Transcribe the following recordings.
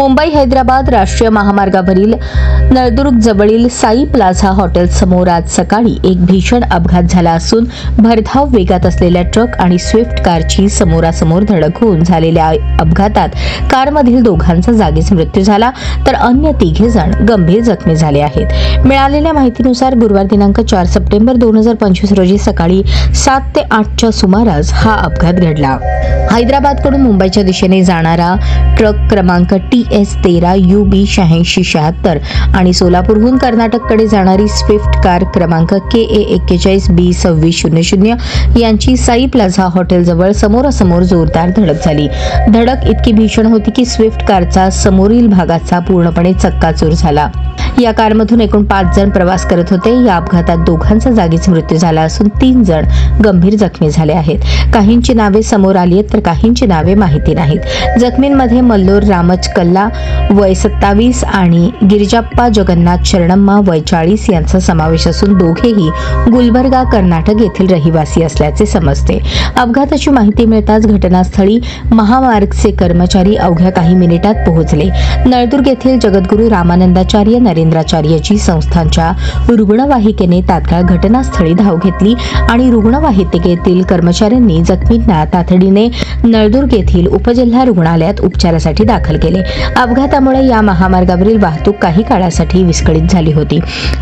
मुंबई हैदराबाद राष्ट्रीय महामार्गावरील नळदुर्ग जवळील साई प्लाझा हॉटेल समोर आज सकाळी एक भीषण अपघात झाला असून भरधाव वेगात असलेल्या ट्रक आणि स्विफ्ट कारची समोरासमोर धडक होऊन झालेल्या अपघातात कारमधील दोघांचा जागीच मृत्यू झाला तर अन्य तिघे जण गंभीर जखमी झाले आहेत. मिळालेल्या माहितीनुसार गुरुवार दिनांक चार सप्टेंबर दोन हजार पंचवीस रोजी सकाळी सात ते आठच्या सुमारास हा अपघात घडला. हैदराबादकडून मुंबईच्या दिशेने जाणारा ट्रक क्रमांक टी एस तेरा यू बी शहाऐंशी शहात्तर आणि सोलापूरहून कर्नाटककडे जाणारी स्विफ्ट कार क्रमांक के ए एक्केचाळीस बी सव्वीस शून्य शून्य यांची साई प्लाझा हॉटेलजवळ समोरासमोर जोरदार धडक झाली. धडक इतकी भीषण होती की स्विफ्ट कारचा समोरील भागाचा पूर्णपणे चक्काचूर झाला. या कारमधून एकूण पाच जण प्रवास करत होते. या अपघातात दोघांचा जागीच मृत्यू झाला असून तीन जण गंभीर जखमी झाले आहेत. काहींची नावे समोर आली आहेत तर काहींची नावे माहिती नाहीत. जखमींमध्ये मल्लोर रामच कल्ला वय सत्तावीस आणि गिरिजाप्पा जगन्नाथ शरणम्मा वय चाळीस यांचा समावेश असून दोघेही गुलबर्गा कर्नाटक येथील रहिवासी असल्याचे समजते. अपघाताची माहिती मिळताच घटनास्थळी महामार्गचे कर्मचारी अवघ्या काही मिनिटात पोहोचले. नळदुर्ग येथील जगद्गुरू रामानंदाचार्य नरेंद्र नरेंद्राचार्यजी संस्थांच्या रुग्णवाहिकेने तात्काळ घटनास्थळी धाव घेतली आणि रुग्णवाहिकेतील कर्मचाऱ्यांनी जखमींना तातडीने नळदुर्ग येथील उपजिल्हा रुग्णालयात उपचारासाठी दाखल केले. अपघातामुळे या महामार्गावरील वाहतूक काही काळासाठी विस्कळीत झाली होती.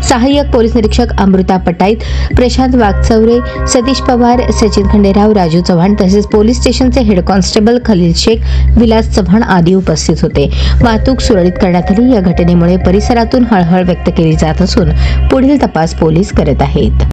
सहाय्यक पोलीस निरीक्षक अमृता पटाईत प्रशांत वाघचौरे सतीश पवार सचिन खंडेराव राजू चव्हाण तसेच पोलीस स्टेशनचे हेड कॉन्स्टेबल खलील शेख विलास चव्हाण आदी उपस्थित होते. वाहतूक सुरळीत करण्यात आली या घटनेमुळे परिसरातून हळहळ व्यक्त केली जात असून पुढील तपास पोलीस करत आहेत.